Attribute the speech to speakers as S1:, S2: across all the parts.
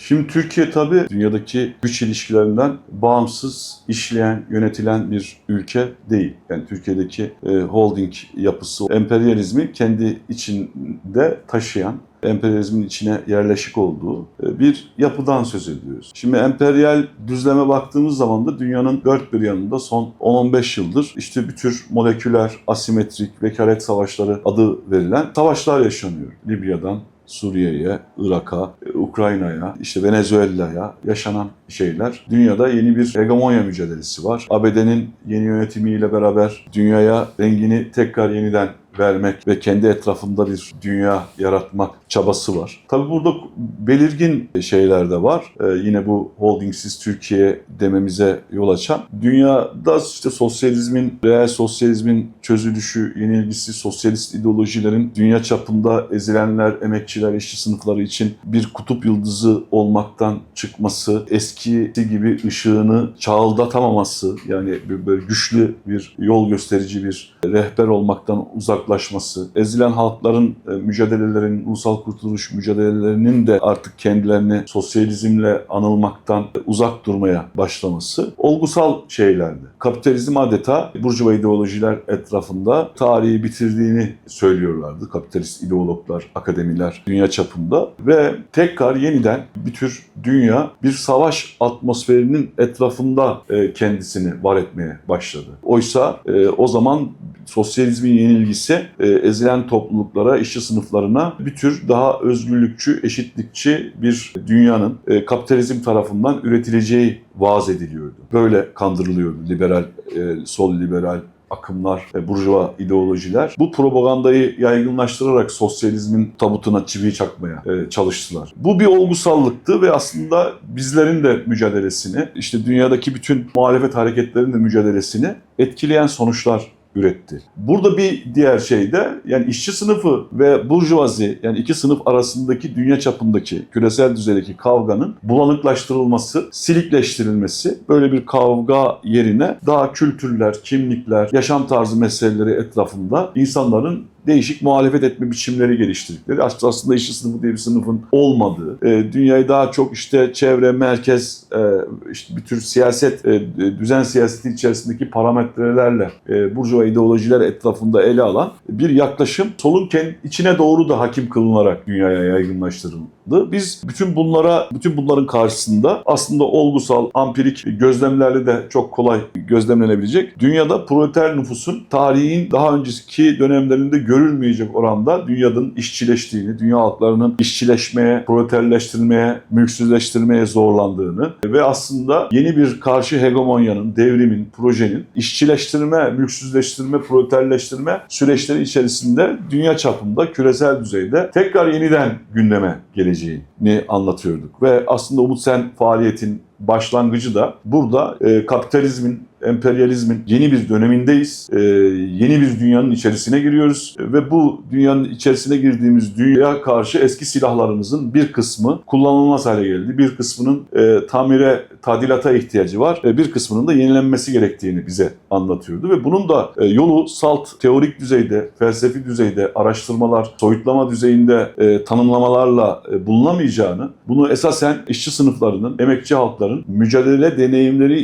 S1: Şimdi Türkiye tabii dünyadaki güç ilişkilerinden bağımsız işleyen, yönetilen bir ülke değil. Yani Türkiye'deki e, holding yapısı, emperyalizmi kendi içinde taşıyan, emperyalizmin içine yerleşik olduğu e, bir yapıdan söz ediyoruz. Şimdi emperyal düzleme baktığımız zaman da dünyanın dört bir yanında son 10-15 yıldır işte bir tür moleküler, asimetrik, vekalet savaşları adı verilen savaşlar yaşanıyor. Libya'dan Suriye'ye, Irak'a, e, Ukrayna'ya, işte Venezuela'ya yaşanan şeyler. Dünyada yeni bir hegemonya mücadelesi var. ABD'nin yeni yönetimiyle beraber dünyaya rengini tekrar yeniden vermek ve kendi etrafında bir dünya yaratmak çabası var. Tabii burada belirgin şeyler de var. Ee, yine bu holdingsiz Türkiye dememize yol açan. Dünyada işte sosyalizmin, reel sosyalizmin çözülüşü, yenilgisi, sosyalist ideolojilerin dünya çapında ezilenler, emekçiler, işçi sınıfları için bir kutup yıldızı olmaktan çıkması, eskisi gibi ışığını çağıldatamaması, yani böyle güçlü bir yol gösterici bir rehber olmaktan uzaklaşması, ezilen halkların e, mücadelelerin, ulusal kurtuluş mücadelelerinin de artık kendilerini sosyalizmle anılmaktan uzak durmaya başlaması olgusal şeylerdi. Kapitalizm adeta burjuva ideolojiler etrafında tarihi bitirdiğini söylüyorlardı. Kapitalist ideologlar, akademiler dünya çapında ve tekrar yeniden bir tür dünya bir savaş atmosferinin etrafında e, kendisini var etmeye başladı. Oysa e, o zaman sosyalizmin yenilgisi e, ezilen topluluklara, işçi sınıflarına bir tür daha özgürlükçü, eşitlikçi bir dünyanın e, kapitalizm tarafından üretileceği vaaz ediliyordu. Böyle kandırılıyordu liberal, e, sol liberal akımlar, e, burjuva ideolojiler bu propagandayı yaygınlaştırarak sosyalizmin tabutuna çivi çakmaya e, çalıştılar. Bu bir olgusallıktı ve aslında bizlerin de mücadelesini, işte dünyadaki bütün muhalefet hareketlerinin de mücadelesini etkileyen sonuçlar üretti. Burada bir diğer şey de yani işçi sınıfı ve burjuvazi yani iki sınıf arasındaki dünya çapındaki küresel düzeydeki kavganın bulanıklaştırılması, silikleştirilmesi böyle bir kavga yerine daha kültürler, kimlikler, yaşam tarzı meseleleri etrafında insanların değişik muhalefet etme biçimleri geliştirdikleri. Aslında işçi sınıfı diye bir sınıfın olmadığı, e, dünyayı daha çok işte çevre, merkez, e, işte bir tür siyaset, e, düzen siyaseti içerisindeki parametrelerle e, burjuva ideolojiler etrafında ele alan bir yaklaşım solun içine doğru da hakim kılınarak dünyaya yaygınlaştırıldı. Biz bütün bunlara, bütün bunların karşısında aslında olgusal, ampirik gözlemlerle de çok kolay gözlemlenebilecek. Dünyada proleter nüfusun tarihin daha önceki dönemlerinde görülmeyecek oranda dünyanın işçileştiğini, dünya halklarının işçileşmeye, proleterleştirilmeye, mülksüzleştirmeye zorlandığını ve aslında yeni bir karşı hegemonyanın, devrimin, projenin işçileştirme, mülksüzleştirme, proleterleştirme süreçleri içerisinde dünya çapında, küresel düzeyde tekrar yeniden gündeme geleceğini anlatıyorduk. Ve aslında Umut Sen faaliyetin başlangıcı da burada e, kapitalizmin, emperyalizmin yeni bir dönemindeyiz. E, yeni bir dünyanın içerisine giriyoruz ve bu dünyanın içerisine girdiğimiz dünya karşı eski silahlarımızın bir kısmı kullanılmaz hale geldi. Bir kısmının e, tamire, tadilata ihtiyacı var. E, bir kısmının da yenilenmesi gerektiğini bize anlatıyordu ve bunun da e, yolu salt, teorik düzeyde, felsefi düzeyde araştırmalar, soyutlama düzeyinde e, tanımlamalarla e, bulunamayacağını, bunu esasen işçi sınıflarının, emekçi halkların mücadele deneyimleri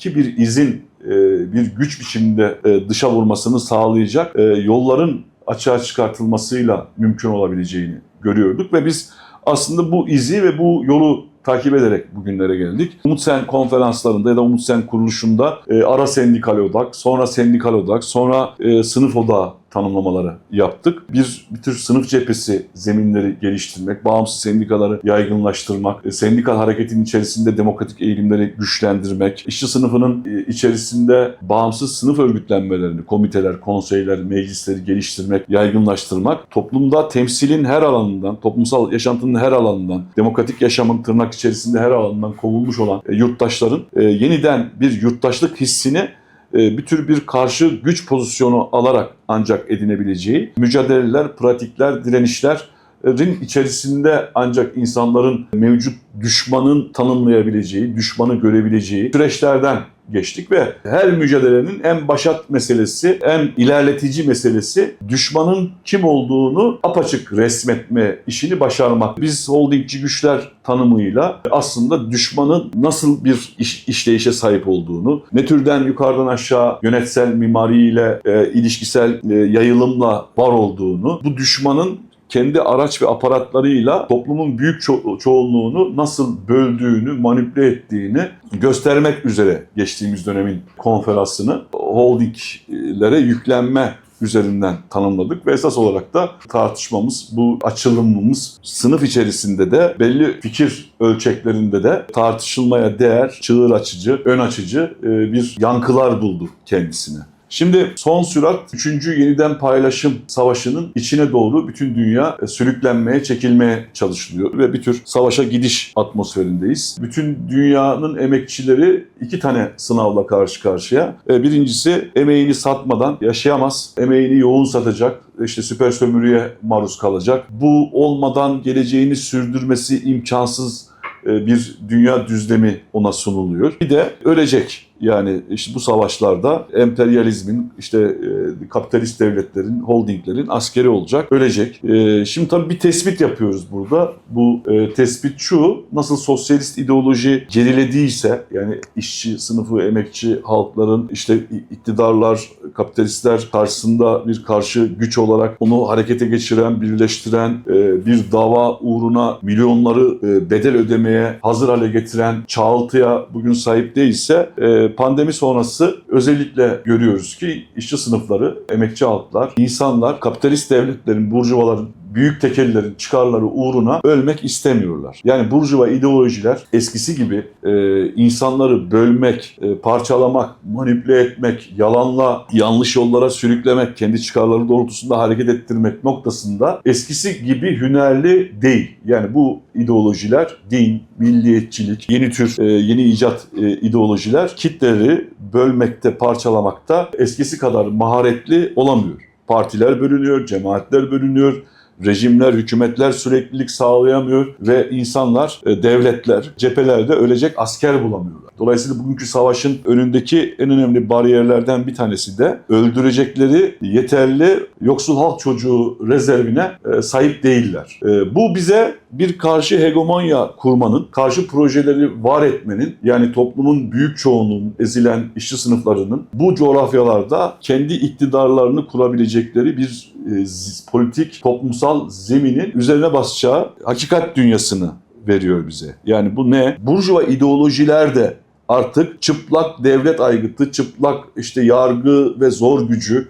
S1: içerisindeki bir izin, e, bir güç biçiminde e, dışa vurmasını sağlayacak e, yolların açığa çıkartılmasıyla mümkün olabileceğini görüyorduk ve biz aslında bu izi ve bu yolu takip ederek bugünlere geldik. Umut Sen konferanslarında ya da Umut Sen kuruluşunda e, ara sendikal odak, sonra sendikal odak, sonra e, sınıf odağı tanımlamaları yaptık. Bir, bir tür sınıf cephesi zeminleri geliştirmek, bağımsız sendikaları yaygınlaştırmak, e, sendikal hareketin içerisinde demokratik eğilimleri güçlendirmek, işçi sınıfının e, içerisinde bağımsız sınıf örgütlenmelerini, komiteler, konseyler, meclisleri geliştirmek, yaygınlaştırmak, toplumda temsilin her alanından, toplumsal yaşantının her alanından, demokratik yaşamın tırnak içerisinde her alanından kovulmuş olan e, yurttaşların yeniden bir yurttaşlık hissini bir tür bir karşı güç pozisyonu alarak ancak edinebileceği mücadeleler, pratikler, direnişlerin içerisinde ancak insanların mevcut düşmanın tanımlayabileceği, düşmanı görebileceği süreçlerden geçtik ve her mücadelenin en başat meselesi, en ilerletici meselesi düşmanın kim olduğunu apaçık resmetme işini başarmak. Biz holdingci güçler tanımıyla aslında düşmanın nasıl bir iş, işleyişe sahip olduğunu, ne türden yukarıdan aşağı yönetsel mimariyle, e, ilişkisel e, yayılımla var olduğunu, bu düşmanın kendi araç ve aparatlarıyla toplumun büyük ço- çoğunluğunu nasıl böldüğünü, manipüle ettiğini göstermek üzere geçtiğimiz dönemin konferansını holdinglere yüklenme üzerinden tanımladık ve esas olarak da tartışmamız, bu açılımımız sınıf içerisinde de belli fikir ölçeklerinde de tartışılmaya değer, çığır açıcı, ön açıcı e, bir yankılar buldu kendisine. Şimdi son sürat 3. yeniden paylaşım savaşının içine doğru bütün dünya e, sürüklenmeye, çekilmeye çalışılıyor ve bir tür savaşa gidiş atmosferindeyiz. Bütün dünyanın emekçileri iki tane sınavla karşı karşıya. E, Birincisi emeğini satmadan yaşayamaz, emeğini yoğun satacak, işte süper sömürüye maruz kalacak. Bu olmadan geleceğini sürdürmesi imkansız e, bir dünya düzlemi ona sunuluyor. Bir de ölecek. Yani işte bu savaşlarda emperyalizmin, işte e, kapitalist devletlerin, holdinglerin askeri olacak, ölecek. E, şimdi tabii bir tespit yapıyoruz burada. Bu e, tespit şu, nasıl sosyalist ideoloji gerilediyse, yani işçi sınıfı, emekçi halkların işte iktidarlar, kapitalistler karşısında bir karşı güç olarak onu harekete geçiren, birleştiren, bir dava uğruna milyonları bedel ödemeye hazır hale getiren çağıltıya bugün sahip değilse pandemi sonrası özellikle görüyoruz ki işçi sınıfları, emekçi halklar, insanlar kapitalist devletlerin, burjuvaların büyük tekellerin çıkarları uğruna ölmek istemiyorlar. Yani burjuva ideolojiler eskisi gibi e, insanları bölmek, e, parçalamak, manipüle etmek, yalanla yanlış yollara sürüklemek, kendi çıkarları doğrultusunda hareket ettirmek noktasında eskisi gibi hünerli değil. Yani bu ideolojiler din, milliyetçilik, yeni tür, e, yeni icat e, ideolojiler kitleri bölmekte, parçalamakta eskisi kadar maharetli olamıyor. Partiler bölünüyor, cemaatler bölünüyor, rejimler, hükümetler süreklilik sağlayamıyor ve insanlar, e, devletler cephelerde ölecek asker bulamıyorlar. Dolayısıyla bugünkü savaşın önündeki en önemli bariyerlerden bir tanesi de öldürecekleri yeterli yoksul halk çocuğu rezervine e, sahip değiller. E, Bu bize bir karşı hegemonya kurmanın, karşı projeleri var etmenin yani toplumun büyük çoğunluğunun ezilen işçi sınıflarının bu coğrafyalarda kendi iktidarlarını kurabilecekleri bir e, politik, toplumsal zeminin üzerine basacağı hakikat dünyasını veriyor bize. Yani bu ne? Burjuva ideolojiler de artık çıplak devlet aygıtı, çıplak işte yargı ve zor gücü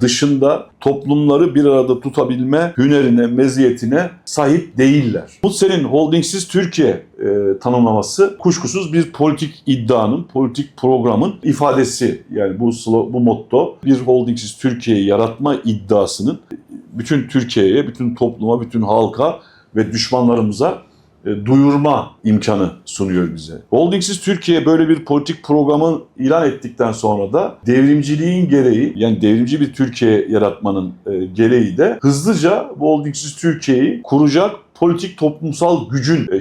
S1: dışında toplumları bir arada tutabilme hünerine, meziyetine sahip değiller. Bu senin holdingsiz Türkiye e, tanımlaması kuşkusuz bir politik iddianın, politik programın ifadesi. Yani bu slo- bu motto bir holdingsiz Türkiye'yi yaratma iddiasının bütün Türkiye'ye, bütün topluma, bütün halka ve düşmanlarımıza duyurma imkanı sunuyor bize. Holdingsiz Türkiye böyle bir politik programı ilan ettikten sonra da devrimciliğin gereği yani devrimci bir Türkiye yaratmanın e, gereği de hızlıca bu Holdingsiz Türkiye'yi kuracak politik toplumsal gücün e,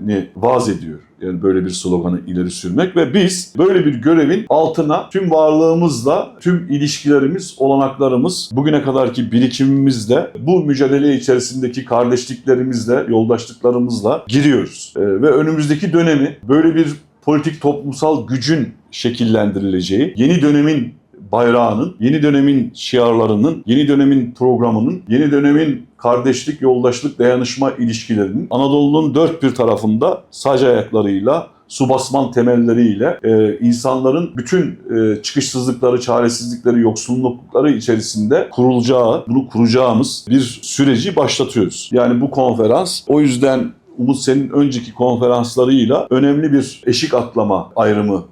S1: şekillendirilmesini vaz ediyor. Yani böyle bir sloganı ileri sürmek ve biz böyle bir görevin altına tüm varlığımızla, tüm ilişkilerimiz, olanaklarımız, bugüne kadarki birikimimizle, bu mücadele içerisindeki kardeşliklerimizle, yoldaşlıklarımızla giriyoruz. Ve önümüzdeki dönemi böyle bir politik toplumsal gücün şekillendirileceği, yeni dönemin bayrağının, yeni dönemin şiarlarının, yeni dönemin programının, yeni dönemin kardeşlik, yoldaşlık, dayanışma ilişkilerinin Anadolu'nun dört bir tarafında sac ayaklarıyla, su basman temelleriyle e, insanların bütün e, çıkışsızlıkları, çaresizlikleri, yoksullukları içerisinde kurulacağı, bunu kuracağımız bir süreci başlatıyoruz. Yani bu konferans o yüzden Umut senin önceki konferanslarıyla önemli bir eşik atlama ayrımı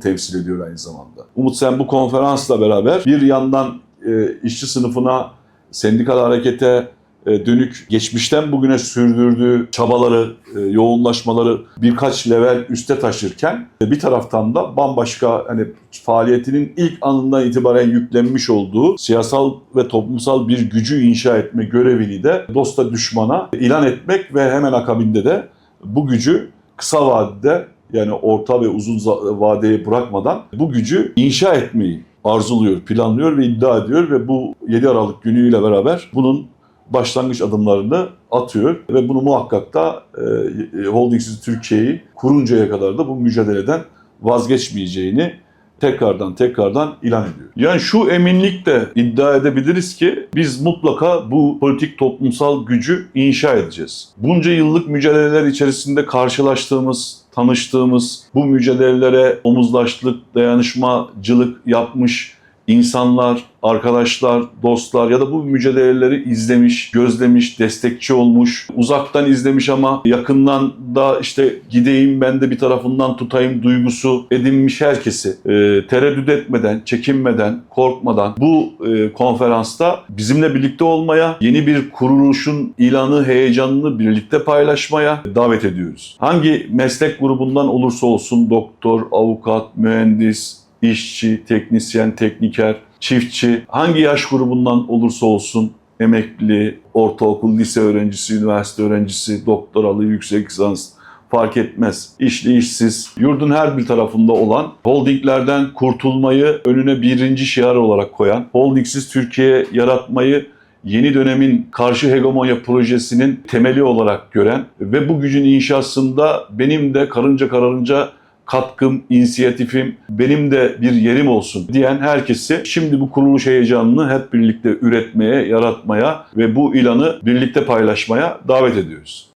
S1: temsil ediyor aynı zamanda. Umut sen bu konferansla beraber bir yandan e, işçi sınıfına, sendikal harekete e, dönük geçmişten bugüne sürdürdüğü çabaları, e, yoğunlaşmaları birkaç level üste taşırken e, bir taraftan da bambaşka hani faaliyetinin ilk anından itibaren yüklenmiş olduğu siyasal ve toplumsal bir gücü inşa etme görevini de dosta düşmana ilan etmek ve hemen akabinde de bu gücü kısa vadede yani orta ve uzun vadeye bırakmadan bu gücü inşa etmeyi arzuluyor, planlıyor ve iddia ediyor ve bu 7 Aralık günüyle beraber bunun başlangıç adımlarını atıyor ve bunu muhakkak da e, Holdingsiz Türkiye'yi kuruncaya kadar da bu mücadeleden vazgeçmeyeceğini tekrardan tekrardan ilan ediyor. Yani şu eminlikle iddia edebiliriz ki biz mutlaka bu politik toplumsal gücü inşa edeceğiz. Bunca yıllık mücadeleler içerisinde karşılaştığımız, tanıştığımız bu mücadelelere omuzlaştık, dayanışmacılık yapmış insanlar, arkadaşlar, dostlar ya da bu mücadeleleri izlemiş, gözlemiş, destekçi olmuş, uzaktan izlemiş ama yakından da işte gideyim ben de bir tarafından tutayım duygusu edinmiş herkesi e, tereddüt etmeden, çekinmeden, korkmadan bu e, konferansta bizimle birlikte olmaya, yeni bir kuruluşun ilanı, heyecanını birlikte paylaşmaya davet ediyoruz. Hangi meslek grubundan olursa olsun doktor, avukat, mühendis, işçi, teknisyen, tekniker, çiftçi, hangi yaş grubundan olursa olsun emekli, ortaokul, lise öğrencisi, üniversite öğrencisi, doktoralı, yüksek lisans fark etmez. İşli işsiz, yurdun her bir tarafında olan, holdinglerden kurtulmayı önüne birinci şiar olarak koyan, holdingsiz Türkiye yaratmayı yeni dönemin karşı hegemonya projesinin temeli olarak gören ve bu gücün inşasında benim de karınca kararınca katkım, inisiyatifim, benim de bir yerim olsun diyen herkesi şimdi bu kuruluş heyecanını hep birlikte üretmeye, yaratmaya ve bu ilanı birlikte paylaşmaya davet ediyoruz.